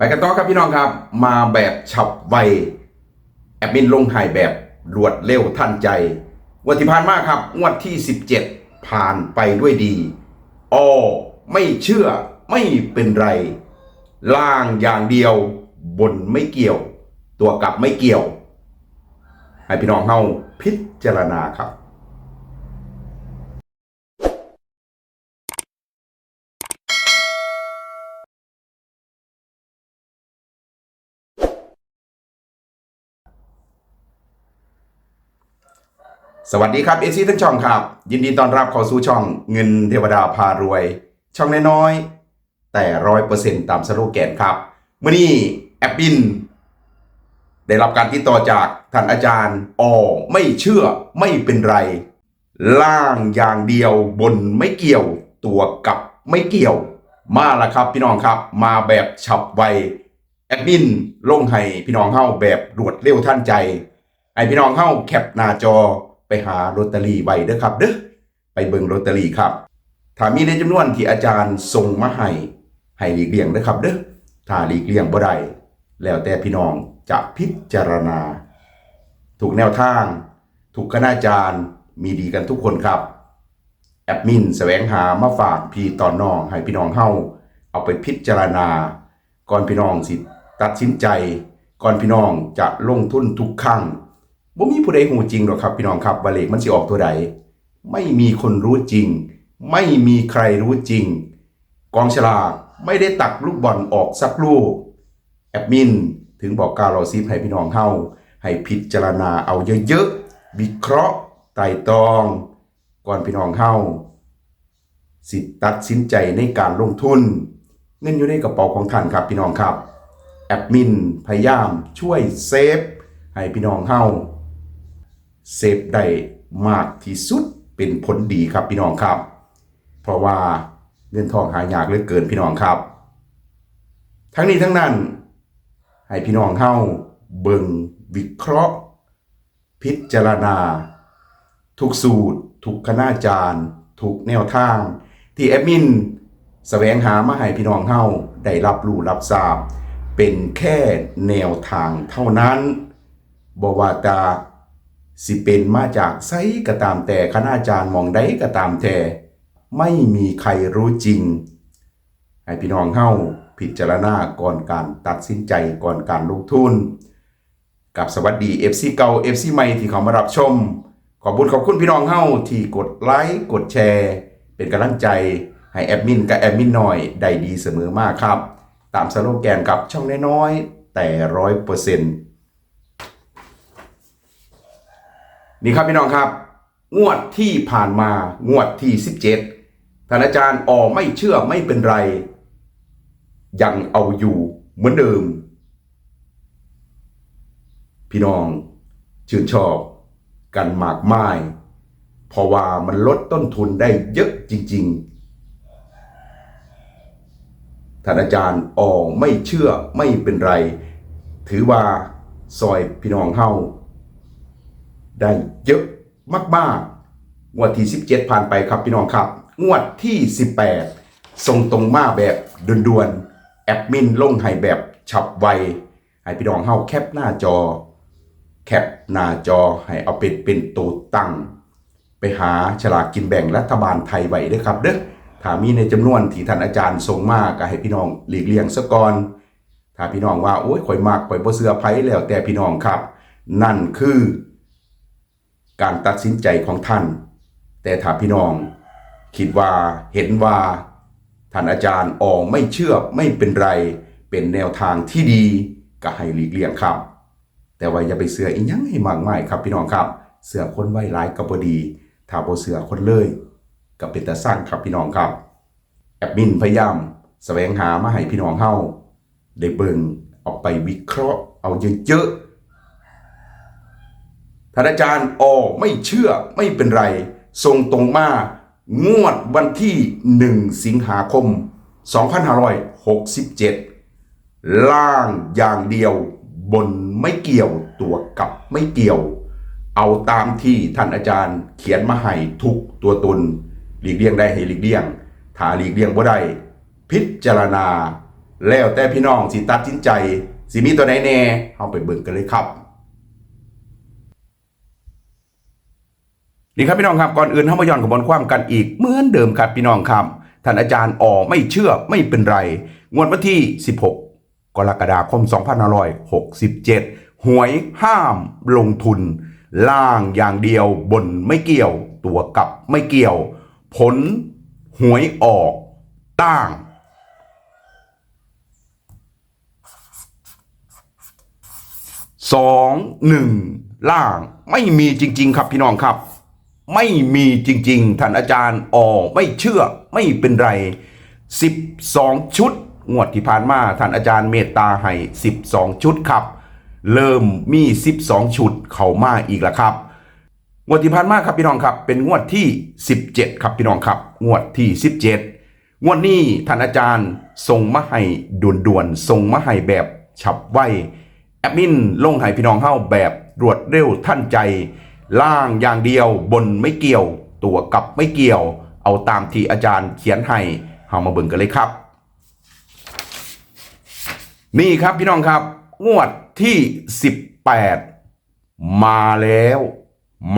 ไปกันต่อครับพี่น้องครับ มาแบบฉับไวแอดมินลงถ่ายแบบรวดเร็วทันใจวันที่ผ่านมาครับงวดที่ 17 ผ่านไปด้วยดีออไม่เชื่อไม่เป็นไร ล่างอย่างเดียวบนไม่เกี่ยว ตัวกลับไม่เกี่ยว ให้พี่น้องเฮาพิจารณาครับ สวัสดีครับเอซีทั้งช่องครับ ยินดีต้อนรับเข้าสู่ช่องเงินเทวดาพารวย ช่องน้อยๆแต่ร้อยเปอร์เซ็นต์ตามสโลแกนครับเมื่อนี้แอปปินได้รับการติดต่อจากท่านอาจารย์ออไม่เชื่อไม่เป็นไร ล่างอย่างเดียวบนไม่เกี่ยวตัวกับไม่เกี่ยว มาแล้วครับพี่น้องครับ มาแบบฉับไวแอดมินลงให้พี่น้องเข้าแบบรวดเร็วทันใจไอพี่น้องเข้าแคปหน้าจอ ไปหาลอตเตอรี่ไว้เด้อครับเด้อไปเบิ่งลอตเตอรี่ครับถ้ามีในจำนวนที่อาจารย์ส่งมาให้ให้หลีกเลี่ยงเด้อครับเด้อถ้าหลีกเลี่ยงบ่ได้แล้วแต่พี่น้องจะพิจารณา ถูกแนวทาง ถูกคณาจารย์มีดีกันทุกคนครับแอดมินแสวงหามาฝากพี่ตอนน้องให้พี่น้องเฮาเอาไปพิจารณา ก่อนพี่น้องสิตัดสินใจ ก่อนพี่น้องจะลงทุนทุกครั้ง บ่มีผู้ใดหูจริงหรอกครับพี่น้องครับว่าเลขมันสิออกตัวใดไม่มีคนรู้จริง ไม่มีใครรู้จริง กองฉลากไม่ได้ตักลูกบอลออกสักลูกแอดมินถึงบอกกาเราซีให้พี่น้องเฮาให้พิจารณาเอาเยอะๆวิเคราะห์ไต่ตอง ก่อนพี่น้องเฮาสิตัดสินใจในการลงทุน เงินอยู่ในกระเป๋าของท่านครับพี่น้องครับแอดมินพยายามช่วยเซฟให้พี่น้องเฮา เซฟได้มากที่สุดเป็นผลดีครับพี่น้องครับ เพราะว่าเงินทองหายากเหลือเกินพี่น้องครับ ทั้งนี้ทั้งนั้น ให้พี่น้องเฮาเบิงวิเคราะห์ พิจารณา ทุกสูตร ทุกคณาจารย์ ทุกแนวทาง ที่แอดมินแสวงหามาให้พี่น้องเฮาได้รับรู้รับทราบ เป็นแค่แนวทางเท่านั้นบว่าตา สิเป็นมาจากไซก็ตามแต่คณาจารย์มองได้ก็ตามแต่ไม่มีใครรู้จริง ให้พี่น้องเฮ้าพิจารณาก่อนการตัดสินใจก่อนการลงทุน กับสวัสดี FC เก่า FC ใหม่ที่เขามารับชม ขอบคุณขอบคุณพี่น้องเฮ้าที่กดไลค์กดแชร์ เป็นกำลังใจให้แอดมินกับแอดมินหน่อยได้ดีเสมอมากครับ ตามสโลแกนกับช่องน้อยๆแต่ร้อยเปอร์เซ็นต์ นี่ครับพี่น้องครับ งวดที่ผ่านมางวดที่ 17ท่านอาจารย์ออไม่เชื่อไม่เป็นไร ยังเอาอยู่เหมือนเดิม พี่น้องชื่นชอบกันมากมายเพราะว่ามันลดต้นทุนได้เยอะจริง ๆ ท่านอาจารย์ออไม่เชื่อไม่เป็นไร ถือว่าซอยพี่น้องเฮา ได้เยอะมากๆงวดที่ 17 ผ่านไปครับพี่น้องครับ งวดที่ 18 ส่งตรงมาแบบด่วนๆ แอดมินลงให้แบบฉับไว ให้พี่น้องเฮาแคปหน้าจอ แคปหน้าจอให้เอาเป็นเป็นตัวตั้ง ไปหาฉลากกินแบ่งรัฐบาลไทยไว้ด้อครับเด้อถ้ามีในจำนวนที่ท่านอาจารย์ส่งมาก็ให้พี่น้องหลีกเลี่ยงซะก่อน ถ้าพี่น้องว่าโอ้ยข่อยมากข่อยบ่เสือไผแล้วแต่พี่น้องครับ นั่นคือ การตัดสินใจของท่าน แต่ถ้าพี่น้อง คิดว่าเห็นว่า ท่านอาจารย์ออไม่เชื่อไม่เป็นไร เป็นแนวทางที่ดีก็ให้หลีกเลี่ยงครับ แต่ว่าอย่าไปเสืออีหยังให้มากมายครับพี่น้องครับ เสือคนไว้ร้ายก็บ่ดี ถ้าบ่เสือคนเลยก็เป็นตาสร้างครับพี่น้องครับแอดมินพยายามแสวงหามาให้พี่น้องเฮาได้เบิ่งเอาไปวิเคราะห์เอาเยอะๆ ท่านอาจารย์อไม่เชื่อไม่เป็นไร ทรงตรงมางวดวันที่ 1 สิงหาคม 2567 ล่างอย่างเดียวบนไม่เกี่ยวตัวกับไม่เกี่ยว เอาตามที่ท่านอาจารย์เขียนมาให้ทุกตัวตน หลีกเลี่ยงได้ให้หลีกเลี่ยง ถ้าหลีกเลี่ยงบ่ได้พิจารณา แล้วแต่พี่น้องสิตัดสินใจ สิมีตัวไหนแน่เฮาไปเบิ่งกันเลยครับ นี่ครับพี่น้องครับก่อนอื่นเฮามาย้อนกระบนความกันอีกเหมือนเดิมครับพี่น้องครับท่านอาจารย์ออไม่เชื่อไม่เป็นไร งวดวันที่ 16 กรกฎาคม 2567 หวยห้ามลงทุน ล่างอย่างเดียวบนไม่เกี่ยว ตัวกับไม่เกี่ยว ผลหวยออกต่างสองหนึ่งล่างไม่มีจริง ๆ ครับพี่น้องครับ ไม่มีจริง ๆ ท่านอาจารย์ออไม่เชื่อไม่เป็นไร 12 ชุด งวดที่ผ่านมา ท่านอาจารย์เมตตาให้ 12 ชุดครับ เริ่มมี 12 ชุดเข้ามาอีกแล้วครับ งวดที่ผ่านมาครับพี่น้องครับ เป็นงวดที่ 17 ครับพี่น้องครับ งวดที่ 17 งวดนี้ท่านอาจารย์ส่งมาให้ด่วนๆส่งมาให้แบบฉับไวแอดมินลงให้พี่น้องเฮาแบบรวดเร็วท่านใจ ล่างอย่างเดียวบนไม่เกี่ยว ตัวกับไม่เกี่ยว เอาตามที่อาจารย์เขียนให้เฮามาเบิ่งกันเลยครับ นี่ครับพี่น้องครับ งวดที่ 18 มาแล้ว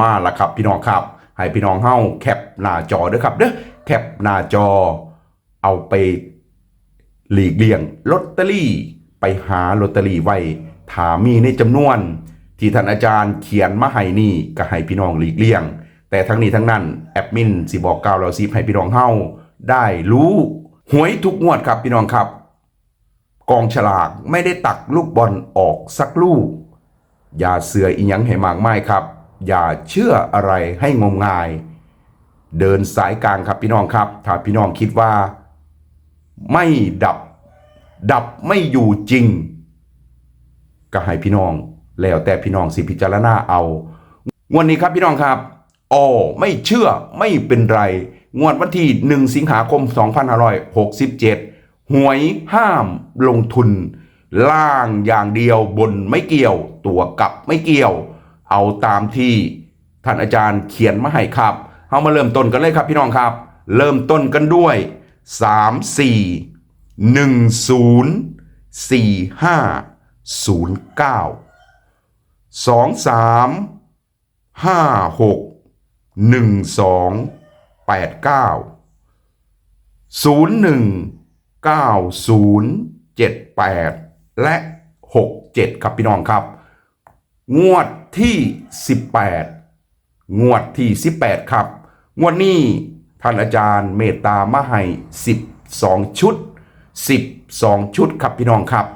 มาแล้วครับพี่น้องครับ ให้พี่น้องเฮาแคปหน้าจอเด้อครับเด้อแคปหน้าจอ เอาไปหลีกเลี่ยงลอตเตอรี่ ไปหาลอตเตอรี่ไว้ถามีในจำนวน ที่ท่านอาจารย์เขียนมาให้นี่ก็ให้พี่น้องหลีกเลี่ยง แต่ทั้งนี้ทั้งนั้นแอดมินสิบอกกล่าวเราซีให้พี่น้องเฮาได้รู้หวยทุกงวดครับพี่น้องครับ กองฉลากไม่ได้ตักลูกบอลออกสักลูก อย่าเสืออีหยังให้มากไม่ครับ อย่าเชื่ออะไรให้งมงาย เดินสายกลางครับพี่น้องครับ ถ้าพี่น้องคิดว่า ไม่ดับ ดับไม่อยู่จริง ก็ให้พี่น้อง แล้วแต่พี่น้องสิพิจารณาเอางวดนี้ครับพี่น้องครับอ๋อไม่เชื่อไม่เป็นไร งวดวันที่ 1 สิงหาคม 2567 หวยห้ามลงทุน ล่างอย่างเดียวบนไม่เกี่ยว ตัวกับไม่เกี่ยว เอาตามที่ท่านอาจารย์เขียนมาให้ครับเอามาเริ่มต้นกันเลยครับพี่น้องครับ เริ่มต้นกันด้วย 3 4 1 0 4 5 0 9 2 3 5 6 1 2 8 9 0 1 9 0 7 8และ6 7ครับพี่น้องครับ งวดที่18งวดที่18ครับ งวดนี้ท่านอาจารย์เมตตามาให้12ชุด12ชุดครับพี่น้องครับ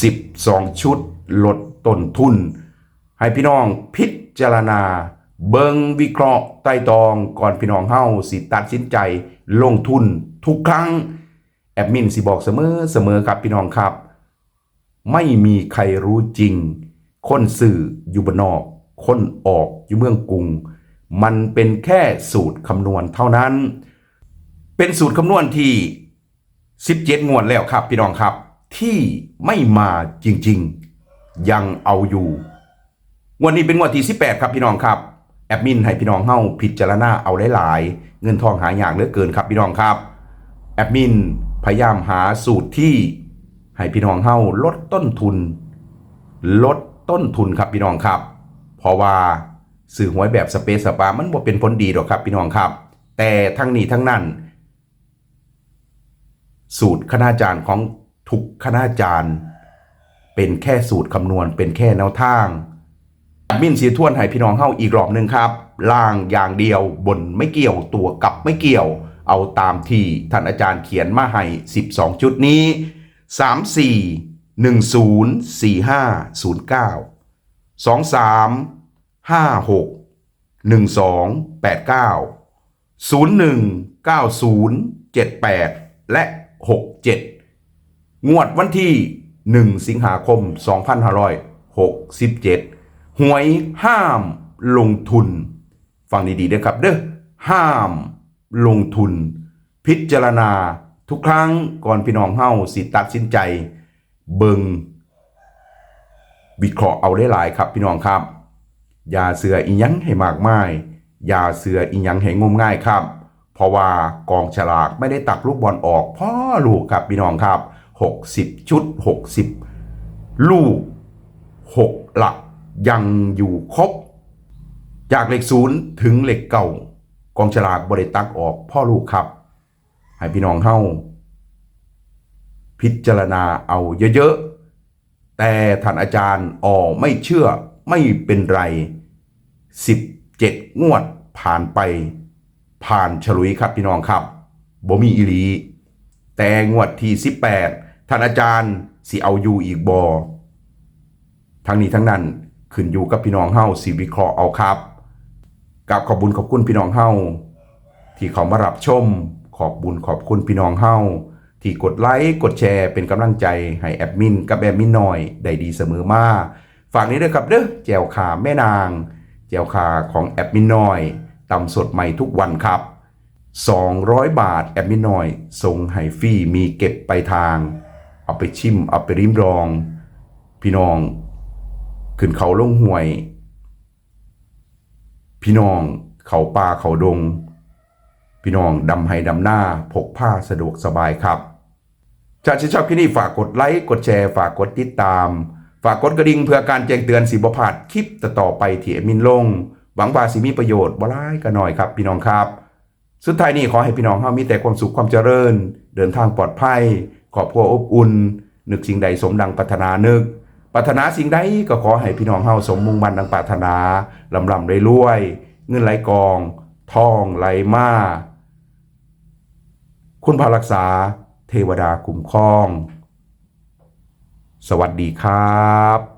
12ชุดลด ต้นทุน ให้พี่น้องพิจารณา เบิงวิเคราะห์ไต่ตองก่อนพี่น้องเฮาสิตัดสินใจลงทุนทุกครั้ง แอดมินสิบอกเสมอเสมอครับพี่น้องครับ ไม่มีใครรู้จริง คนสื่ออยู่บนนอก คนออกอยู่เมืองกรุง มันเป็นแค่สูตรคำนวณเท่านั้น เป็นสูตรคำนวณที่ 17 งวดแล้วครับพี่น้องครับที่ไม่มาจริง ๆ ยังเอาอยู่งวดนี้เป็นงวดที่18ครับพี่น้องครับ แอดมินให้พี่น้องเฮาพิจารณาเอาหลายๆ เงินทองหาอย่างเหลือเกินครับพี่น้องครับ แอดมินพยายามหาสูตรที่ให้พี่น้องเฮาลดต้นทุน ลดต้นทุนครับพี่น้องครับ เพราะว่าสื่อหวยแบบสเปซสปา มันบ่เป็นผลดีหรอกครับพี่น้องครับ แต่ทั้งนี้ทั้งนั้น สูตรคณาจารย์ของทุกคณาจารย์ เป็นแค่สูตรคำนวณเป็นแค่แนวทางมินเสียทวนให้พี่น้องเฮาอีกรอบหนึ่งครับ ล่างอย่างเดียวบนไม่เกี่ยวตัวกับไม่เกี่ยว เอาตามที่ท่านอาจารย์เขียนมาให้ 12 ชุดนี้ 3 4 1 0 4 5 0 9 2 3 5 6 1 2 8 9 0 1 9 0 7 8 และ 6 7 งวดวันที่ 1 สิงหาคม 2567 หวยห้ามลงทุน ฟังดีๆด้วยครับเด้อห้ามลงทุน พิจารณาทุกครั้งก่อนพี่น้องเฮาสิตัดสินใจ เบิงวิเคราะห์เอาได้หลายครับพี่น้องครับ อย่าเสืออียังให้มากมายอย่าเสืออียังให้งมง่ายครับ เพราะว่ากองฉลากไม่ได้ตักลูกบอลออกพ่อลูกครับพี่น้องครับ 60 ชุด 60 ลูก 6 หลักยังอยู่ครบ จากเลขศูนย์ถึงเลขเก่ากองฉลากบริตักออกพ่อลูกครับ ให้พี่น้องเฮาพิจารณาเอาเยอะๆ แต่ท่านอาจารย์อ๋อไม่เชื่อไม่เป็นไร 17 งวดผ่านไปผ่านฉลุยครับพี่น้องครับบ่มีอีลี แต่งวดที่ 18 ท่านอาจารย์สิเอาอยู่อีกบอทั้งนี้ทั้งนั้นขึ้นอยู่กับพี่น้องเฮาสิวิเคราะห์เอาครับกับขอบบุญขอบคุณพี่น้องเฮาที่เขามารับชม ขอบบุญขอบคุณพี่น้องเฮาที่กดไลค์กดแชร์เป็นกำลังใจให้แอดมินกับแอดมินหน่อยได้ดีเสมอมาฝากนี้ด้วยครับเด้อแจวขาแม่นาง แจวขาของแอดมินหน้อยตำสดใหม่ทุกวันครับ 200 บาทแอดมินหน้อยส่งให้ฟรีมีเก็บไปทาง เอาไปชิม เอาไปริมรอง พี่น้อง ขึ้นเขาลงห่วย พี่น้องเขาป่าเขาดง พี่น้องดำไห้ดำหน้าพกผ้าสะดวกสบายครับถ้าชื่นชอบคลิปนี้ฝากกดไลค์กดแชร์ฝากกดติดตาม ฝากกดกระดิ่งเพื่อการแจ้งเตือนสิบพลาดคลิปต่อไปที่แอมินลง หวังว่าสิมีประโยชน์บ่ร้ายก็น้อยครับพี่น้องครับ สุดท้ายนี้ขอให้พี่น้องเฮามีแต่ความสุขความเจริญ เดินทางปลอดภัย ครอบครัวอบอุ่น นึกสิ่งใดสมดังปรารถนานึกปรารถนาสิ่งใดก็ขอให้พี่น้องเฮาสมมุ่งมั่นดังปรารถนาลำลำรวยเงินไหลกองทองไหลมาคุณพารักษาเทวดาคุ้มครอง สวัสดีครับ